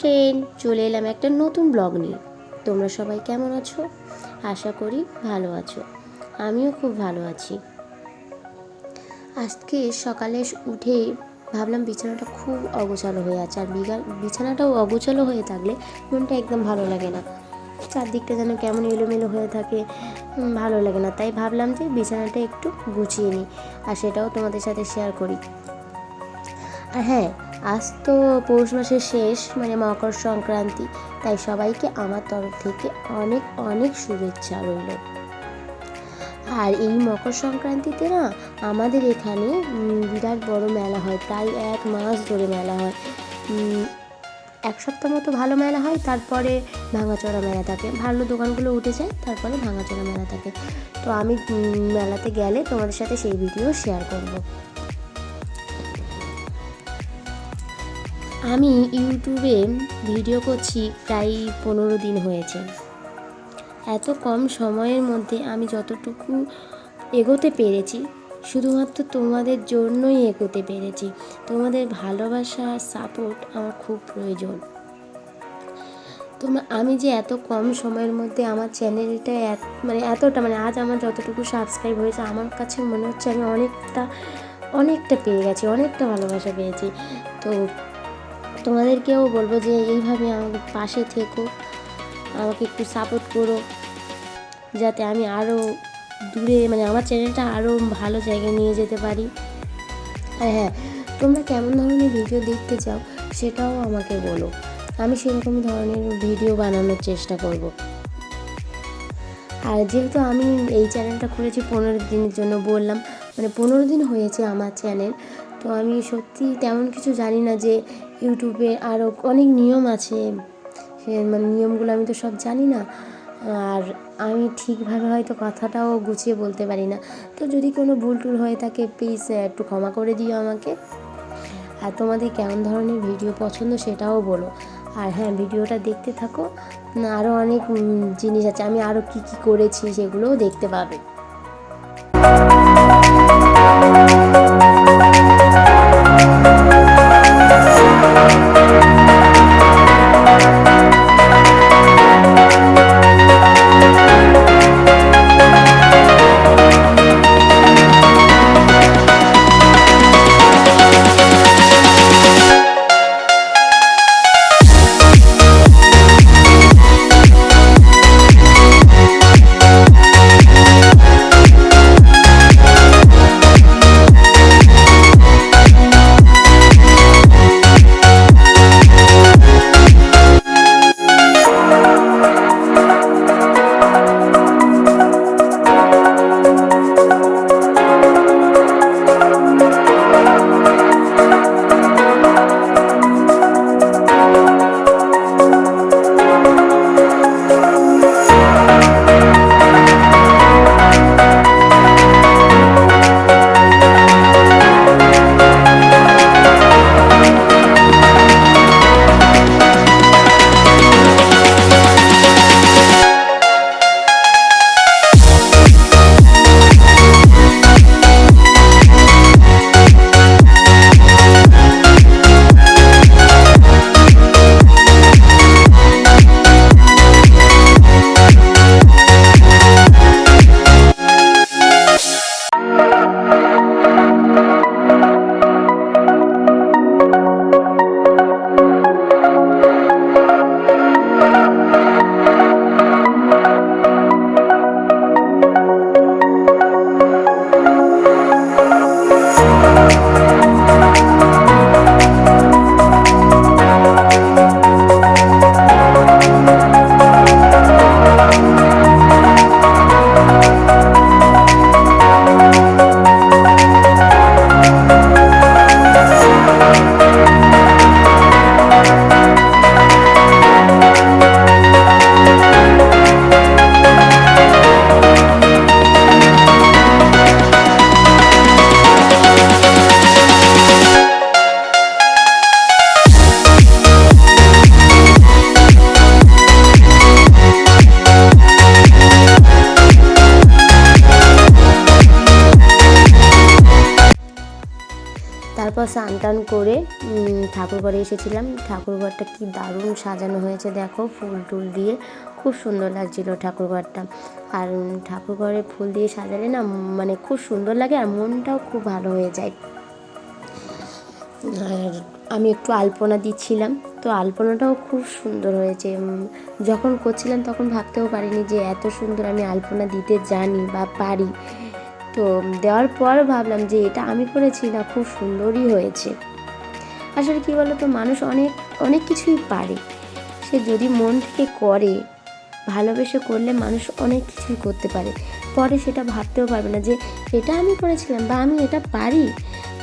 Friend চলে এলাম একটা নতুন ব্লগ নিয়ে। তোমরা সবাই কেমন আছো? আশা করি ভালো আছো। আমিও খুব ভালো আছি। আজকে সকালে উঠে ভাবলাম বিছানাটা খুব অগোছালো হয়ে আছে, আর বিছানাটাও অগোছালো হয়ে থাকলে মনটা একদম ভালো লাগে না। চারদিকটা যেন কেমন এলোমেলো হয়ে থাকে ভালো লাগে না। তাই ভাবলাম যে বিছানাটা একটু গুছিয়ে নিই, আর সেটাও তোমাদের সাথে শেয়ার করি। আর হ্যাঁ আজ তো পৌষ মাসের শেষ মানে মকর সংক্রান্তি, তাই সবাইকে আমার তরফ থেকে অনেক অনেক শুভেচ্ছা রইল। আর এই মকর সংক্রান্তিতে না, আমাদের এখানে বিরাট বড় মেলা হয়, প্রায় এক মাস ধরে মেলা হয়। এক সপ্তাহ মতো ভালো মেলা হয়, তারপরে ভাঙাচোরা মেলা থাকে। ভালো দোকানগুলো উঠে যায় তারপরে ভাঙাচোরা মেলা থাকে। তো আমি মেলাতে গেলে তোমাদের সাথে সেই ভিডিও শেয়ার করব। আমি ইউটিউবে ভিডিও করছি প্রায় পনেরো দিন হয়েছে। এত কম সময়ের মধ্যে আমি যতটুকু এগোতে পেরেছি, শুধুমাত্র তোমাদের জন্যই এগোতে পেরেছি। তোমাদের ভালোবাসা সাপোর্ট আমার খুব প্রয়োজন। তোমরা, আমি যে এত কম সময়ের মধ্যে আমার চ্যানেলটা মানে এতটা মানে আজ আমার যতটুকু সাবস্ক্রাইব হয়েছে, আমার কাছে মনে হচ্ছে আমি অনেকটা অনেকটা পেয়ে গেছি, অনেকটা ভালোবাসা পেয়েছি। তো তোমাদেরকেও বলব যে এইভাবে আমাদের পাশে থেকো, আমাকে একটু সাপোর্ট করো, যাতে আমি আরও দূরে মানে আমার চ্যানেলটা আরও ভালো জায়গায় নিয়ে যেতে পারি। আর হ্যাঁ তোমরা কেমন ধরনের ভিডিও দেখতে চাও সেটাও আমাকে বলো। আমি সেরকম ধরনের ভিডিও বানানোর চেষ্টা করব। আর যেহেতু আমি এই চ্যানেলটা খুলেছি পনেরো দিনের জন্য বললাম মানে পনেরো দিন হয়েছে আমার চ্যানেল তো আমি সত্যি তেমন কিছু জানি না যে ইউটিউবে আরও অনেক নিয়ম আছে। সে মানে নিয়মগুলো আমি তো সব জানি না। আর আমি ঠিকভাবে হয়তো কথাটাও গুছিয়ে বলতে পারি না। তো যদি কোনো ভুল টুল হয়ে থাকে প্লিজ একটু ক্ষমা করে দিও আমাকে। আর তোমাদের কেমন ধরনের ভিডিও পছন্দ সেটাও বলো। আর হ্যাঁ ভিডিওটা দেখতে থাকো। আরও অনেক জিনিস আছে। আমি আরও কী কী করেছি সেগুলোও দেখতে পাবে। তারপর স্নান টান করে উম, ঠাকুরঘরে এসেছিলাম। ঠাকুরঘরটা কি দারুণ সাজানো হয়েছে দেখো ফুল টুল দিয়ে। খুব সুন্দর লাগছিল ঠাকুরঘরটা। আর ঠাকুরঘরে ফুল দিয়ে সাজালে না মানে খুব সুন্দর লাগে আর মনটাও খুব ভালো হয়ে যায়। আর আমি একটু আলপনা দিচ্ছিলাম তো আলপনাটাও খুব সুন্দর হয়েছে। যখন করছিলাম তখন ভাবতেও পারিনি যে এত সুন্দর আমি আলপনা দিতে জানি বা পারি। তো দেওয়ার পর ভাবলাম যে এটা আমি করেছি না, খুব সুন্দরই হয়েছে। আসলে কী বলো তো মানুষ অনেক অনেক কিছুই পারে। সে যদি মন থেকে করে, ভালোবেসে করলে মানুষ অনেক কিছুই করতে পারে। পরে সেটা ভাবতেও পারবে না যে এটা আমি করেছিলাম বা আমি এটা পারি।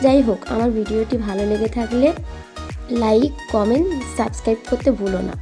যাই হোক, আমার ভিডিওটি ভালো লেগে থাকলে লাইক, কমেন্ট, সাবস্ক্রাইব করতে ভুলো না।